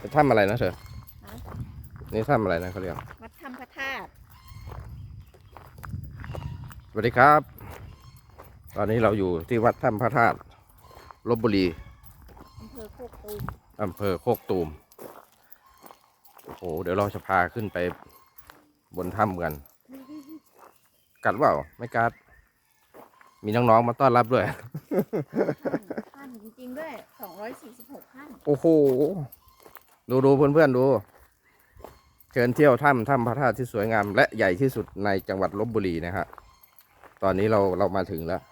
จะถ้ำอะไรนะเธอฮะนี่ถ้ำอะไรนะเขาเรียกวัดถ้ำพระธาตุสวัสดีครับ ตอนนี้เราอยู่ที่วัดถ้ำพระธาตุลบบุรีอำเภอโคกตูมอำเภอโคกตูมโอ้โหเดี๋ยวเราจะพาขึ้นไปบนถ้ำกัน กัดเปล่าไม่กัด มีน้องๆมาต้อนรับด้วยขั้นจริงๆด้วยสองร้อยสี่สิบหกขั้นโอ้โห ดูดูเพื่อนๆดูเชิญเที่ยวถ้ำถ้ำพระธาตุที่สวยงาม และใหญ่ที่สุดในจังหวัดลบบุรีนะฮะตอนนี้เราเรามาถึงแล้ว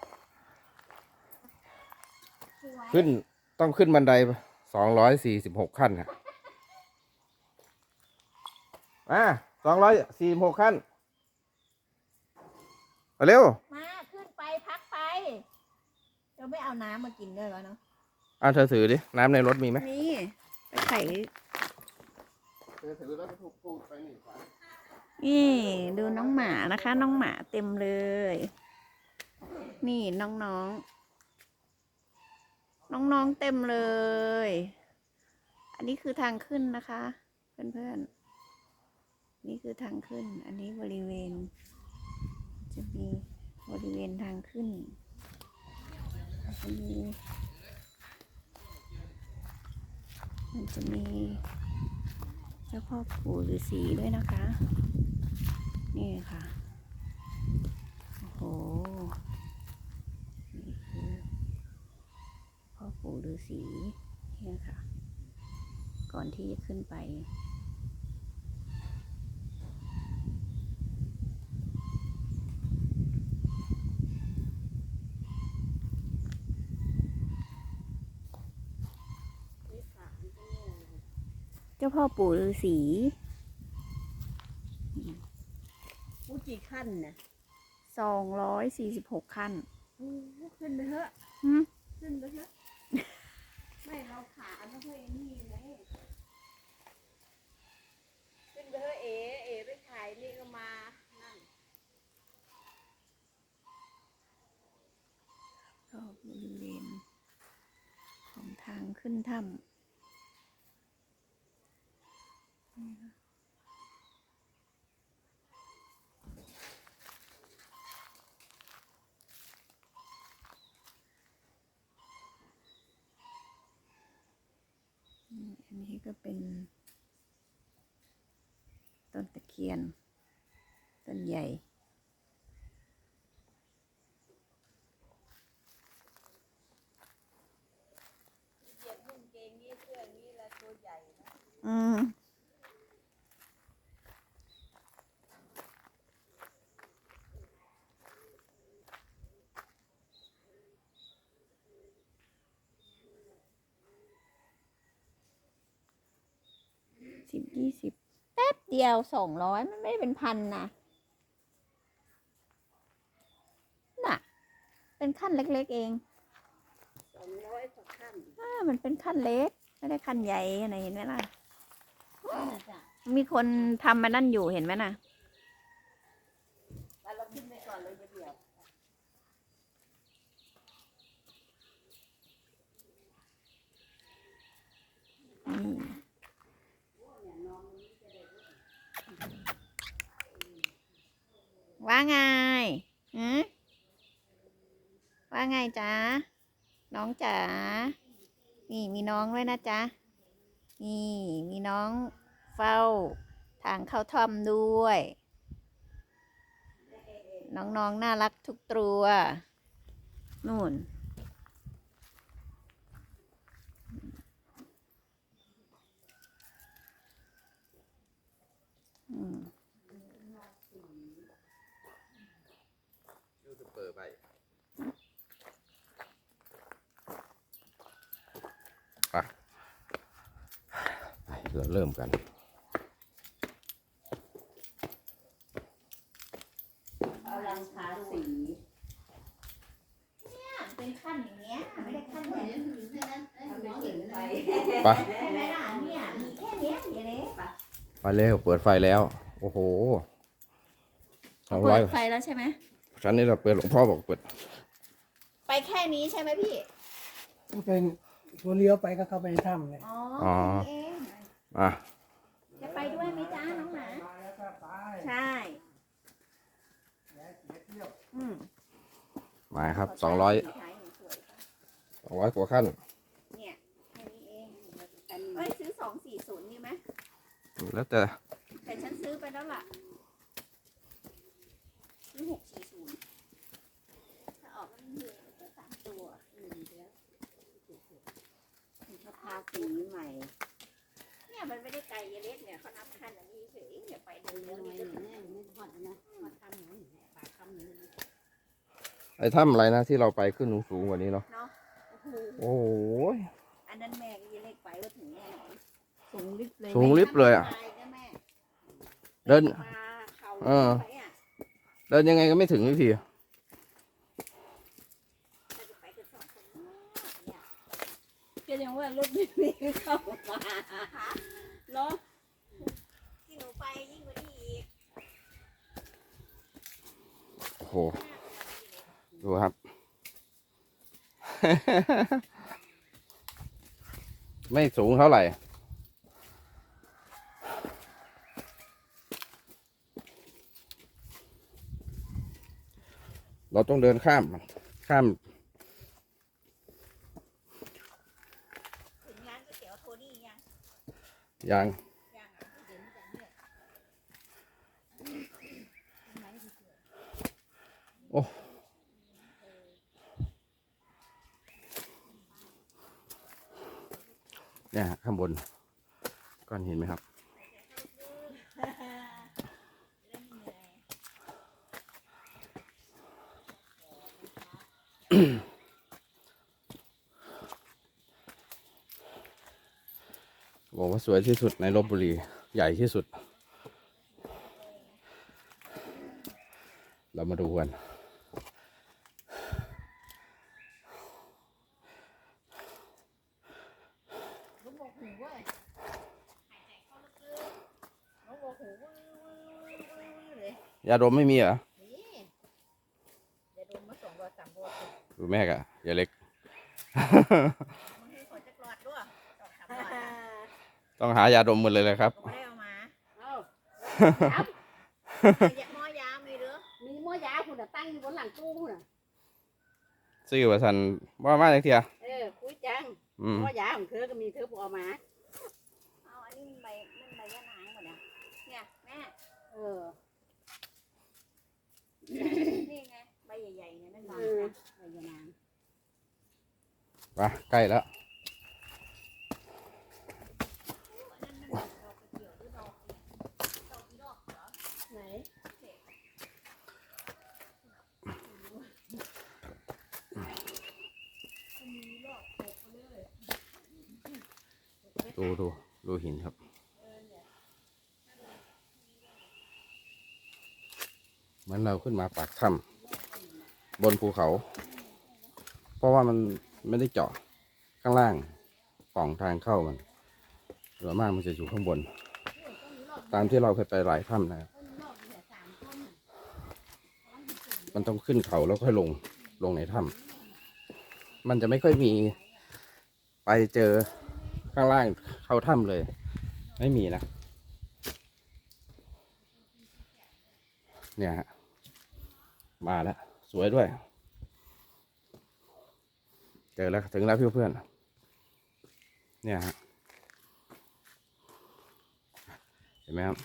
สวยขึ้นต้องขึ้นบันไดสองร้อยสี่สิบหกขั้นฮะอ่าสองร้อยสี่หกขั้นมาเร็ว มาขึ้นไปพักไปเราไม่เอาน้ำมากินด้วยวะเนาะอ่าเธอถือดิ น้ำในรถมีไหม นี่ ไปไข่ นี่ดูน้องหมานะคะ น้องหมาเต็มเลย นี่น้องๆ น้องๆเต็มเลย อันนี้คือทางขึ้นนะคะ เพื่อนๆ นี่คือทางขึ้น อันนี้บริเวณ จะมีบริเวณทางขึ้นมันจะมีมันจะมี เจ้าพ่อปู่ฤาษีด้วยนะคะ นี่ค่ะ โอ้โหนี่คือพ่อปู่ฤาษีเนี่ยค่ะ ก่อนที่จะขึ้นไปาพ่อปู่ฤาษีพูดกี่ขั้นนะสองร้อยสี่สิบหกขั้นโอ้ขึ้นไปเถอะหืมขึ้นไปเถอะไม่เราขาไม่ค่อยนี่ไงขึ้นไปเถอะเอ๋เอ๋ไปถ่ายนี่ก็มานั่นรอบบริเวณของทางขึ้นถ้ำนี่ค่ะอืมอั นนี้ก็เป็น ต้นตะเคียน ต้นใหญ่เหยียบนุ่งเกงนี่เสื้อนี่ละตัวใหญ่นะอืม สิบยี่สิบแป๊บเดียวสองร้อยมันไม่ได้เป็นพันนะน่ะ เป็นขั้นเล็ก ๆ เองสองร้อยกว่าขั้นอ่ามันเป็นขั้นเล็ก ไม่ได้ขั้นใหญ่อะไรเห็นไหมล่ะนั่นน่ะจ้ะมีคนทำมานั่นอยู่เห็นไหมน่ะ ไปเราขึ้นไปก่อนเลยจะเบียบ นี่ ว่าไงอืมว่าไงจ๊ะ น้องจ๋า นี่มีน้องด้วยนะจ๊ะ นี่มีน้องเฝ้า ทางเข้าถ้ำด้วย น้องๆนน่ารักทุกตัว นู่น อืม ยูทูบเบอร์ไปไปไป เราเริ่มกันอลังคาสีเป็นขั้นอย่างเงี้ยไม่ได้ขั้นเหมืใหอญ่นถึงแค่นั้นให้น้องเห็นไปไปใช่ไหมล่ะเนี่ยมีแค่เนี้ยเดี๋ยวนี้ไปเร็วเปิดไฟแล้ว โอ้โหสองร้เปิอยดไฟแล้วใช่ไหมชั้นนี้เราเปิดหลวงพ่อบอกเปิด ไปแค่นี้ใช่ไหมพี่เป็นตัวเลี้ยวไปก็เข้าไปในถ้ำเลยอ๋ออ๋อแค่นี้เอง อะจะไปด้วยไหมจ้าน้องหมา ใช่อืมมาครับสองร้อยถ่ายหนูสวยสองร้อยกว่าขั้นเนี่ยแค่นี้เองเอ้ยซื้อสองสี่ศูนย์นี่ไหมแล้วแต่แต่ฉันซื้อไปแล้วล่ะซื้อหกสี่ศูนย์ถ้าออกก็มีแค่สามตัวอืมเดี๋ยวเขาทาสีใหม่ เนี่ยมันไม่ได้ไกล เยเล็กเนี่ยเขานับขั้นอันนี้เฉยเดี๋ยวไปเดินเรื่องนี้ก็ถึงไอ้ถ้ำอะไรนะที่เราไปขึ้นสูงๆกว่านี้เนาะเนาะโอ้โหโอ้โหอันนั้นแม่ก็เยเล็กไปก็ถึงแน่นอนสูงลิฟต์เลยสูงลิฟต์เลยอะไม่ได้แม่เดินมาเขาเออไปอะเดินยังไงก็ไม่ถึงสักทีถ้าจะไปกันสองคนเนี่ยก็ยังว่ารถไม่มีเข้ามาเนาะ ที่หนูไปยิ่งกว่านี้อีก โอ้โห ดูครับ ไม่สูงเท่าไหร่ เราต้องเดินข้าม ข้ามถึงร้านก๋วยเตี๋ยวโทนี่ยัง ยาง ยังอะเดี๋ยวมันจะเนี่ย โอ้นี่ยข้างบนก้อนหินไหมครับ บอกว่าสวยที่สุดในลบบุรี ใหญ่ที่สุด เรามาดูกัน ลูกบอกหูเว้ยลูกบอกหูวื้อวื้อวื้อวื้อเล ยยาดมไม่มีเหรอนี่เดี๋ยวโดนมาสองร้อยสามร้อยดูแม่กะยาเล็กมึงให้ขอจักรอดด้วยสองสามรอดอะต้องหายาดมหมดเลยเลยครับก็ไม่ได้เอามาเอ้าอย่าหม้อยามีหรือมีหม้อยาคุณน่ะตั้งอยู่บนหลังตู้คุณน่ะซื้อว่าสันว่ามาจากเทียเออคุยจังอืมหม้อยาของเธอก็มีเธอบอกเอามา เอาอันนี้มันใบมันใบยะนางหมดอะเนี่ยแม่เออ นี่ไงใบใหญ่ๆเนี่ยนั่นเอเองอใบยานางมาใกล้แล้วไหนดูดูดูหินครับ เหมือนเราขึ้นมาปากถ้ำบนภูเขา เพราะว่ามันไม่ได้เจาะข้างล่างป่องทางเข้ามันส่วนมากมันจะอยู่ข้างบน ตามที่เราเคยไปหลายถ้ำนะครับมันต้องขึ้นเขาแล้วค่อยลงลงในถ้ำมันจะไม่ค่อยมีไปเจอข้างล่างเข้าถ้ำเลย ไม่มีนะ เนี่ยฮะ มาแล้ว สวยด้วย เจอแล้วถึงแล้วเพื่อนๆเนี่ยฮะเห็นไหมครับ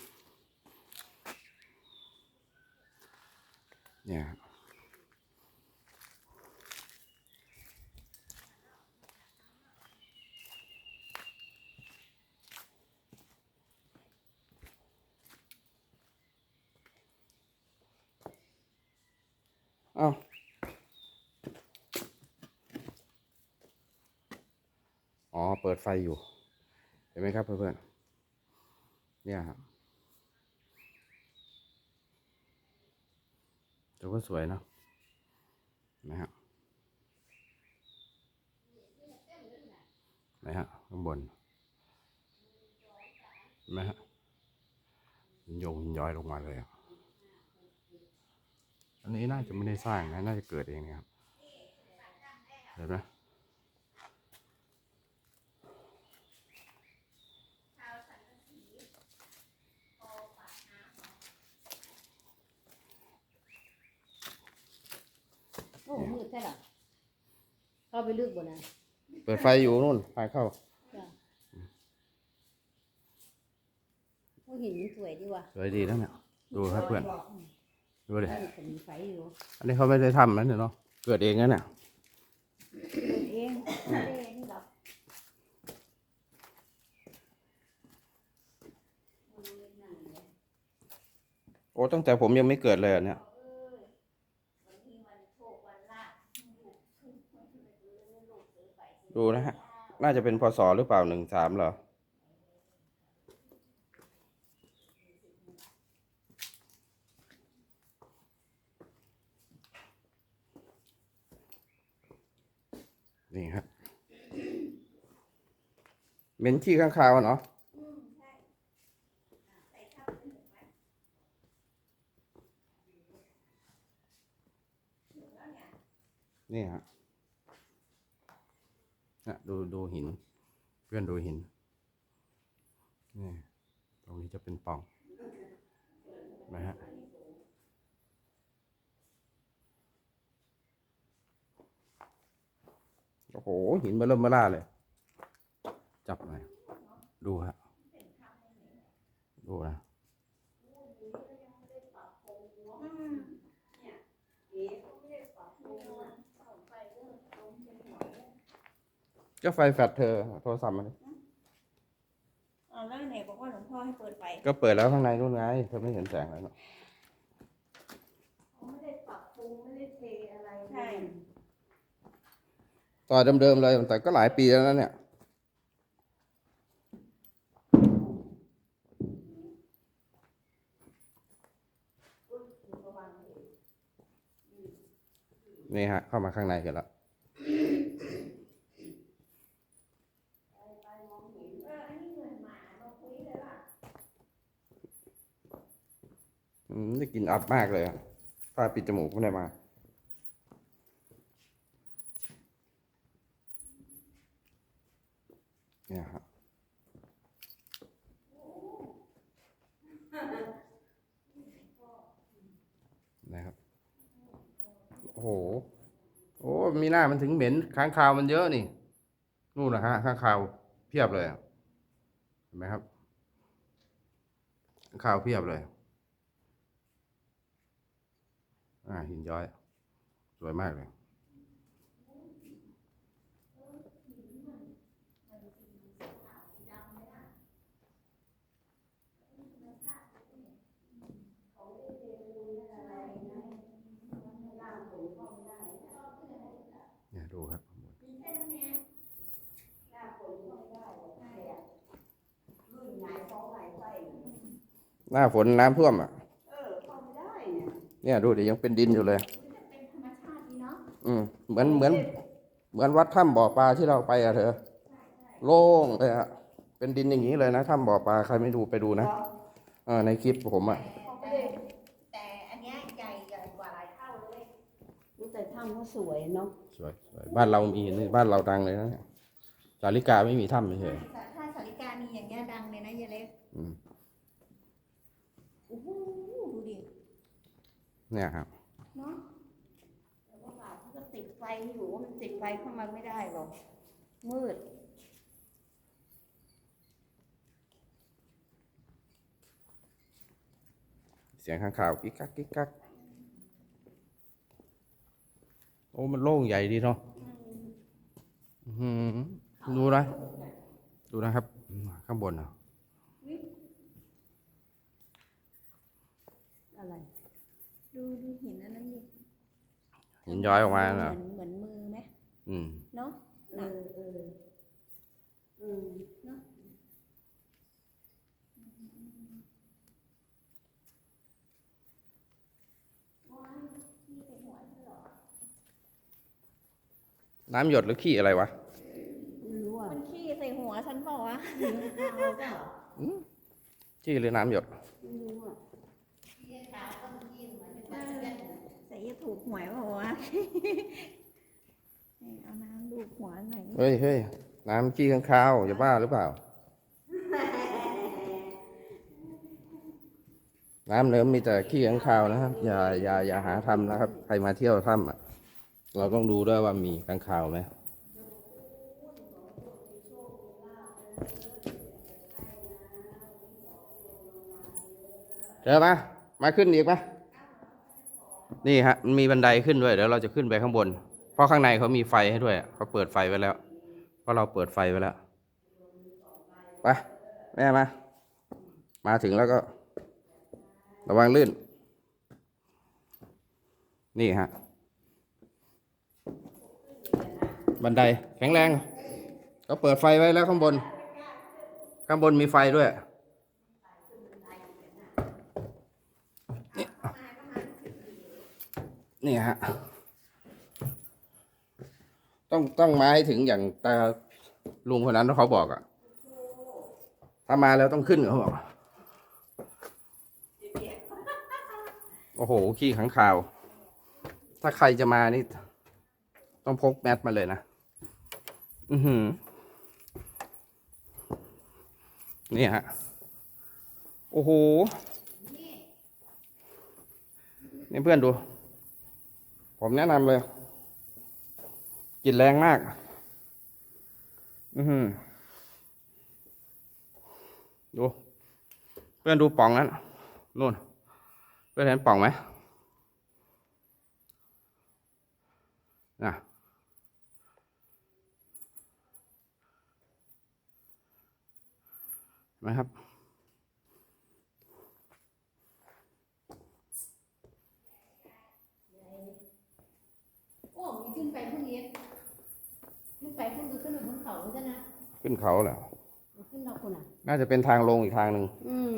เนี่ยฮะเอ้าอ๋อ เปิดไฟอยู่ เห็นไหมครับเพื่อนๆเนี่ยครับแต่ว่าสวยนะนไหมฮะไหนฮะข้างบนนไหมฮะหินโยงหินย้อยลงมาเลยอะอันนี้น่าจะไม่ได้สร้างนะน่าจะเกิดเองนะครับเห็นไหม ช่หรอเข้าไปลึกบ่นะเปิดไฟอยู่นู่นพาเข้าจ้ะพวกหินมันสวยดีว่ะสวยดีนะเนี่ยดูครับเพื่อนดูดิมันก็มีไฟอยู่อันนี้เขาไม่ได้ทำนะเนี่ยเนาะเกิดเองนะเนี่ยเปิดเองไม่ได้นี่หรอกโอ้ตั้งแต่ผมยังไม่เกิดเลยอะเนี่ย วันนี้วันโชควันลาภลูกขึ้นลูกซื้อไป ดูนะฮะ น่าจะเป็นพศหรือเปล่าหนึ่งสามเหรอ นี่ครับเหม็นขี้ข้างคาวเนาะใส่ข้าวเป็นหมูไหมนี่ฮะ นะดูดูหิน เพื่อนดูหินนี่ตรงนี้จะเป็นป่องนะฮะโอ้โห หินเบอเริ่มเบอล่าเลย จับหน่อยดูฮะดูนะ ก็ไฟแฟลชเธอโทรศัพท์มาดิอ๋อแล้วไหนบอกว่าหลวงพ่อให้เปิดไฟก็เปิดแล้วข้างในนู่นไงเธอไม่เห็นแสงเลยเนาะเขาไม่ได้ปรับปรุงไม่ได้เทอะไรใช่ต่อเดิมๆเลยแต่ก็หลายปีแล้วนะเนี่ย นี่ฮะ เข้ามาข้างในกันแล้ว ได้กลินอับมากเลยอะผ้าปิดจมูกไม่ได้มาเนี่ยครับนะครับ โอ้โห โอ้ มีหน้ามันถึงเหม็น ค้างคาวมันเยอะนี่ นู่นนะฮะ ค้างคาวเพียบเลย เห็นไหมครับ ค้างคาวเพียบเลย อ่าหินย้อย สวยมากเลยเนี่ยดูครับข้างบนหน้าฝนน้ำท่วมอะ เนี่ยดูดิยังเป็นดินอยู่เลย เป็นธรรมชาติดีเนาะอืมเหมือนเหมือน เหมือนวัดถ้ำบ่อปลาที่เราไปอะเธอโล่งเลยอะเป็นดินอย่างนี้เลยนะถ้ำบ่อปลาใครไม่ดูไปดูนะเออในคลิปผมอะแต่แต่อันเนี้ยใหญ่ใหญ่กว่าหลายเท่าเลยรู้แต่ถ้ำก็สวยเนาะสวยสวยบ้านเรามีนี่บ้านเราดังเลยนะเนี่ยสาริกาไม่มีถ้ำเฉยแต่ถ้าสาริกามีอย่างเงี้ยดังเลยนะเยเล็กๆอืม โอ้โหดูดิ เนี่ยครับเนาะแต่ว่าป่าเขาก็ติดไฟอยู่มันติดไฟเข้ามาไม่ได้หรอก มืด เสียงข้างข่าวกิ๊กกักกิ๊กกักโอ้มันโล่งใหญ่ดีเนาะอื้อหือดูนะ ดูนะครับอืมข้างบนอะอะไร ดูดูหินอันนั้นดิหินย้อยออกมาเหมืน่ะอนเหมือนมือไหมอืมเนาะเออเอออืมเนาะน้ำหยดหรือขี้อะไรวะไม่รู้อะมันขี้ใส่หัวฉันเปล่าวะเอาเปล่าขี้หรือน้ำหยด ไม่รู้อะ ใส่ จะถูกหวยเปล่าวะ นี่เอาน้ำดูดหัวหน่อยเฮ้ยเฮ้ยน้ำขี้ข้างคาวอย่าบ้าหรือเปล่า น้ำเนิ้มมีแต่ขี้ข้างคาวนะครับ อย่าอย่าอย่าหาทำนะครับ ใครมาเที่ยวถ้ำอะ เราต้องดูด้วยว่ามีค้างคาวไหมเจอปะมาขึ้นอีกปะ นี่ฮะมันมีบันไดขึ้นด้วยเดี๋ยวเราจะขึ้นไปข้างบน เพราะข้างในเขามีไฟให้ด้วยเขาเปิดไฟไว้แล้ว เพราะเราเปิดไฟไว้แล้วไปแม่มา มาถึงแล้วก็ ระวังลื่น นี่ฮะ บันไดแข็งแรงเขาเปิดไฟไว้แล้วข้างบน ข้างบนมีไฟด้วย นี่ นี่ฮะ ต้องต้องมาให้ถึงอย่างตาลุงคนนั้นเขาบอกอะถ้ามาแล้วต้องขึ้นเขาบอกโอ้โห ขี้ขังข่าว ถ้าใครจะมานี่ ต้องพกแมสมาเลยนะ อือหือ นี่ฮะ โอ้โห นี่เพื่อนดู ผมแนะนำเลยกลินแรงมาก อือหือดู เพื่อนดูป่องนั้นนู่น เพื่อนเห็นป่องไหมน่ะเห็นไหมครับ โอ้มีขึ้นไปพรุ่งนี้ขึ้นไปพรุ่งนี้ขึ้นไปบนเขาใช่ไหมขึ้นเขาแล้วขึ้นเราคนอะ น่าจะเป็นทางลงอีกทางหนึ่งอืม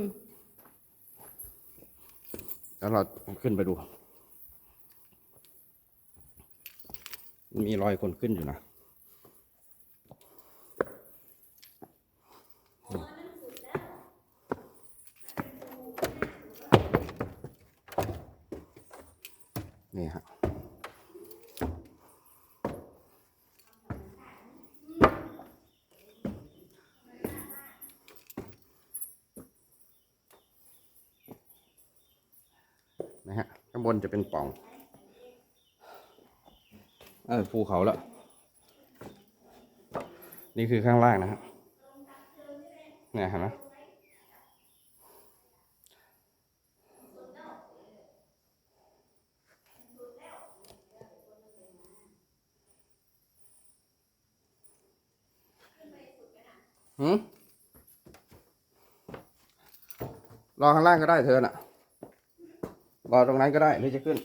แล้วเราขึ้นไปดู มีรอยคนขึ้นอยู่นะนี่ฮะนะฮะ ข้าง บนจะเป็นป่อง เออภูเขาแล้ว นี่คือข้างล่างนะฮะเนี่ยเห็นไหมหืมรอข้างล่างก็ได้เธอน่ะ อตรงนั้นก็ได้หรือจะขึ้น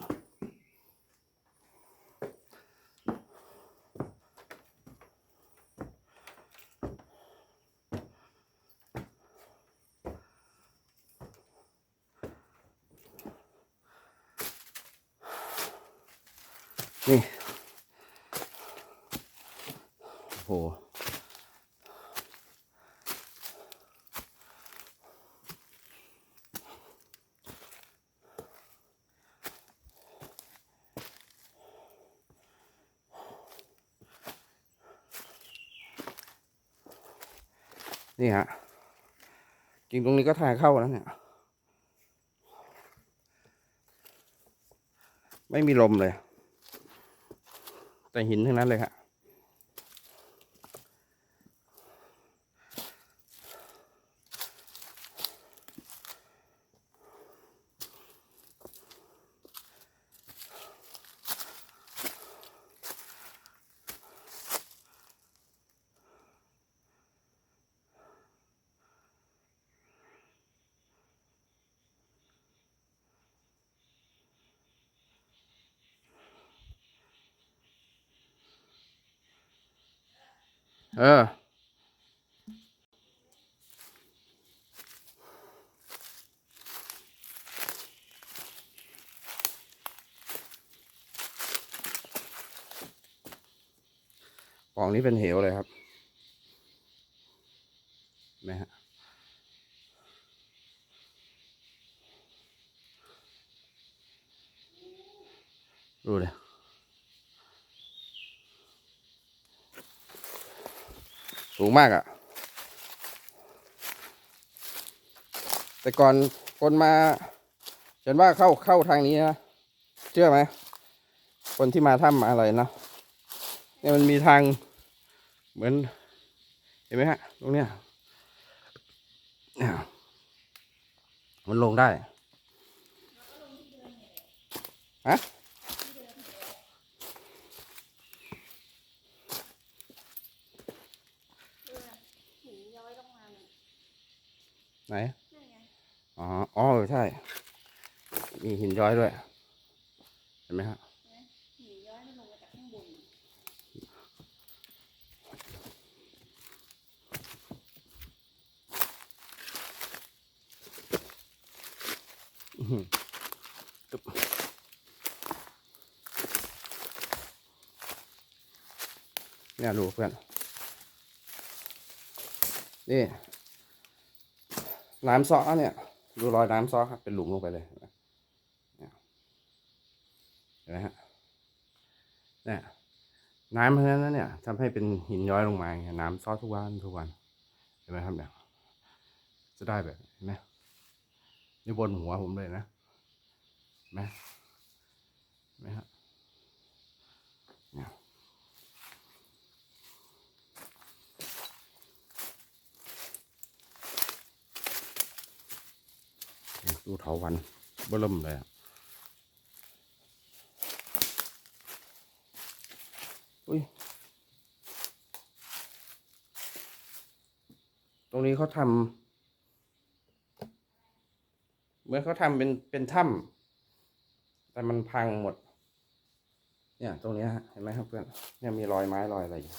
นี่ โอ้โห นี่ฮะจริงตรงนี้ก็ทางเข้าแล้วเนี่ย ไม่มีลมเลย แต่หินทั้งนั้นเลยครับ เออ ปล่องนี้เป็นเหวเลยครับเห็นไหมฮะ ดูเลย สูงมากอะ่ะ แต่ก่อนคนมาฉันว่าเข้าเข้าทางนี้นะ เชื่อไหม คนที่มาถ้ำอะไรนะเนี่ยมันมีทางเหมือน เห็นไหมฮะ ตรงเนี้เนี่ยมันลงได้ ฮะ หินย้อยลงมาเนี่ย ไหนนั่นไงอ๋ออ๋อเออใช่ มีหินย้อยด้วย เห็นไหมฮะหินย้อยมันลงมาจากข้างบนน่ะอื้อหือตึ๊บเนี่ยดูเพื่อน นี่ น้ำซ้อเนี่ย ดูรอยน้ำซ้อครับเป็นหลุมลงไปเลยเห็นไหมฮะเนี่ยน้ำเพราะฉะนั้นเนี่ยทำให้เป็นหินย้อยลงมาไงน้ำซ้อทุกวันทุกวันเห็นไหมครับเนี่ยจะได้แบบเห็นไหมนี่บนหัวผมเลยนะเห็นไหมเห็นไหมฮะเดูเถาวันเบิ่มเลยอะอุ้ย ตรงนี้เขาทำเหมือนเขาทำเป็นเป็นถ้ำแต่มันพังหมด เนี่ย ตรงนี้ฮะเห็นไหมครับเพื่อน เนี่ยมีรอยไม้รอยอะไรอยู่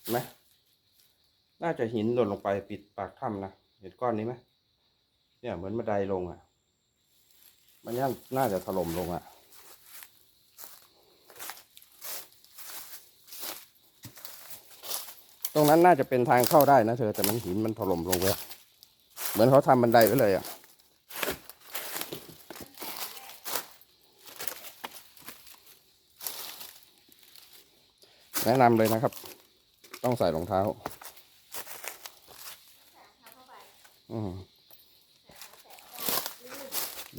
เห็นไหมน่าจะหินหล่นลงไปปิดปากถ้ำนะ เห็นก้อนนี้ไหม เนี่ยเหมือนบันไดลงอะ มันน่าน่าจะถล่มลงอะ ตรงนั้นน่าจะเป็นทางเข้าได้นะเธอแต่มันหินมันถล่มลงไปเหมือนเขาทำบันไดไว้เลยอะแนะนำเลยนะครับ ต้องใส่รองเท้า อืม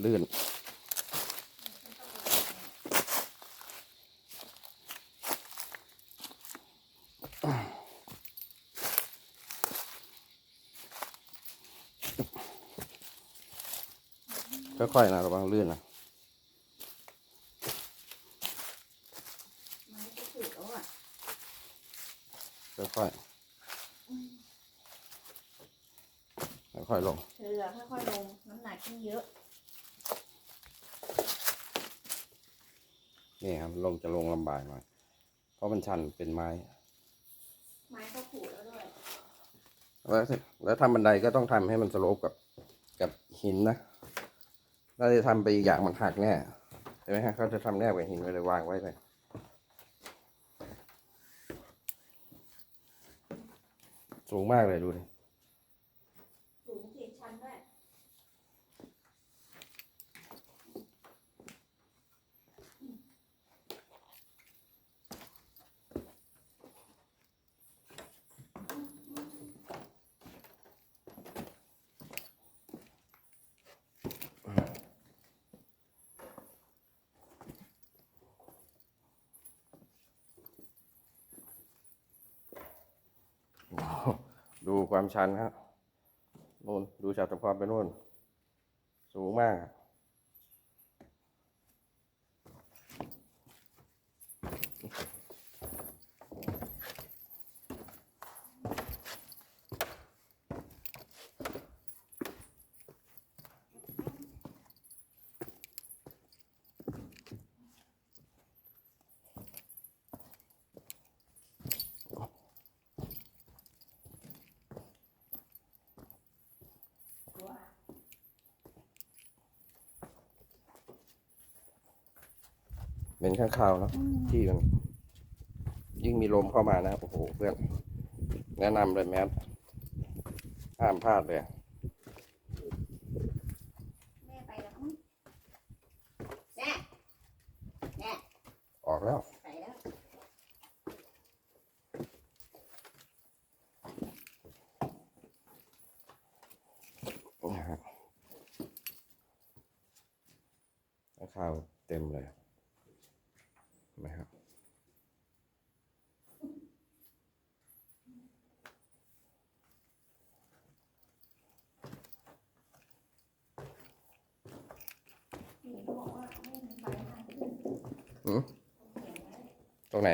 ลื่น ค่อยๆนะระวังลื่นนะไม้ก็ถูกแล้วอะค่อยๆค่อยๆลง เธออะค่อยๆลง น้ำหนักขึ้นเยอะ นี่ครับลงจะลงลำบากหน่อยเพราะมันชันเป็นไม้ ไม้ก็ถูกแล้วด้วย แล้วแล้วทำบันไดก็ต้องทำให้มันสโลปกับกับหินนะถ้าจะทำไปอีกอย่างมันหักแน่เห็นไหมฮะเขาจะทำแนบกับหินไว้เลยวางไว้เลยสูงมากเลยดูดิ สูงสี่ชั้นด้วย ดูความชันครับโนู่นดูจากตะพรไปนู่น สูงมากอะ เป็นข้างคาวเนาะที่มันยิ่งมีลมเข้ามานะโอ้โหเพื่อนแนะนำเลยแมสห้ามพลาดเลย แม่ไปแล้วมั้งแน่แน่ ออกแล้ว ไปแล้ว นะฮะข้างคาวเต็มเลยอืม อืม ตรงไหน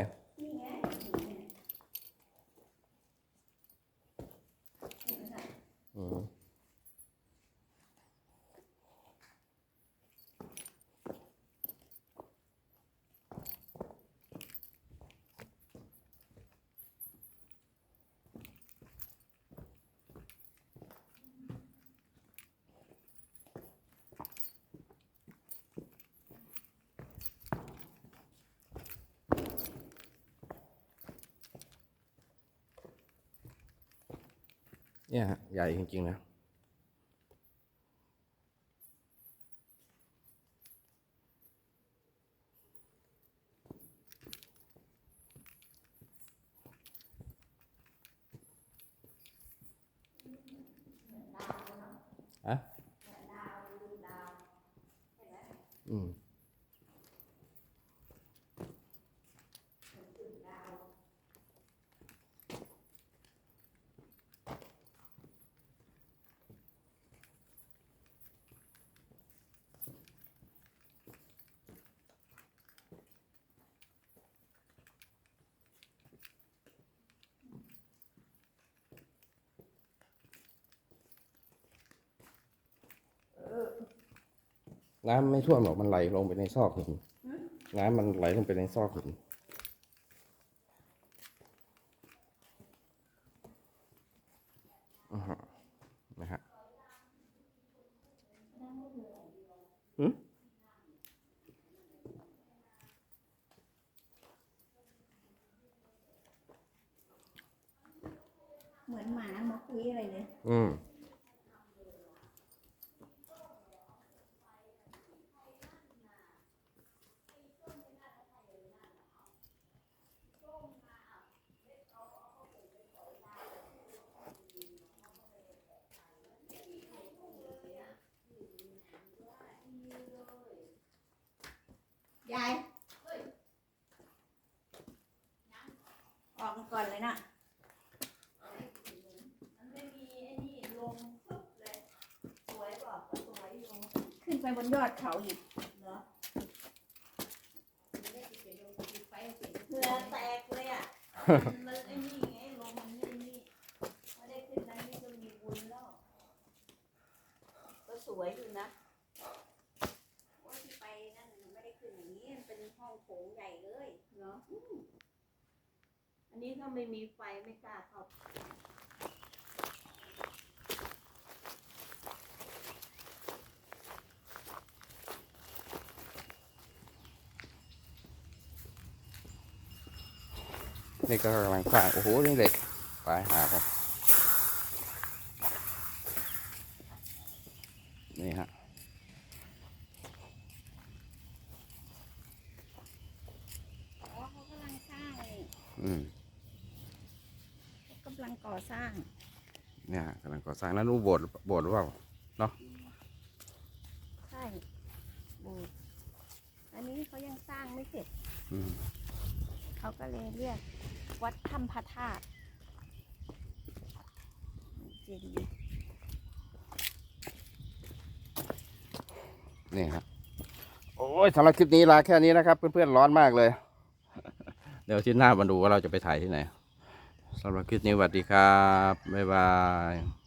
อืม เนี่ยฮะใหญ่จริงๆนะอะอืม น้ำไม่ท่วมหรอกมันไหลลงไปในซอกหินน้ำมันไหลลงไปในซอกหิน อือฮะนะฮะหืม เหมือนหมามาคุยอะไรเลย อืม ยายออกมาก่อนเลยนะขึ้นไปบนยอดเขาอีกเหรอเหงื่อแตกเลยอะ มันไอ้นี่ไงลมมันนี่นี่ไม่ได้ขึ้นนั้นนี่ก็มีบุญแล้ว ก็สวยอยู่นะโอ้ยที่ไปนั่นไม่ได้ขึ้นอย่างนี้มันเป็นห้องโถงใหญ่เลยเหรออืมอั นนี้ถ้าไม่มีไฟไม่กล้าเข้านี่ก็กำลังสร้างโอ้โหนี่เหล็กไปหาครับนี่ฮะอ๋อเขากำลังสร้างอืม เขากำลังก่อ สร้าง เนี่ยฮะกำลังก่อสร้างแล้วรู้โบสถ์โบสถ์หรือเปล่าใช่โบสถ์อันนี้เขายังสร้างไม่เสร็จอืมเขาก็เลยเรียก วัดถ้ำพระธาตุเจดีย์นี่ฮะโอ้ยสำหรับคลิปนี้ลาแค่นี้นะครับ เพื่อนๆร้อนมากเลย เดี๋ยวอาที่หน้ามาดูว่าเราจะไปถ่ายที่ไหน สำหรับคลิปนี้สวัสดีครับ บ๊ายบาย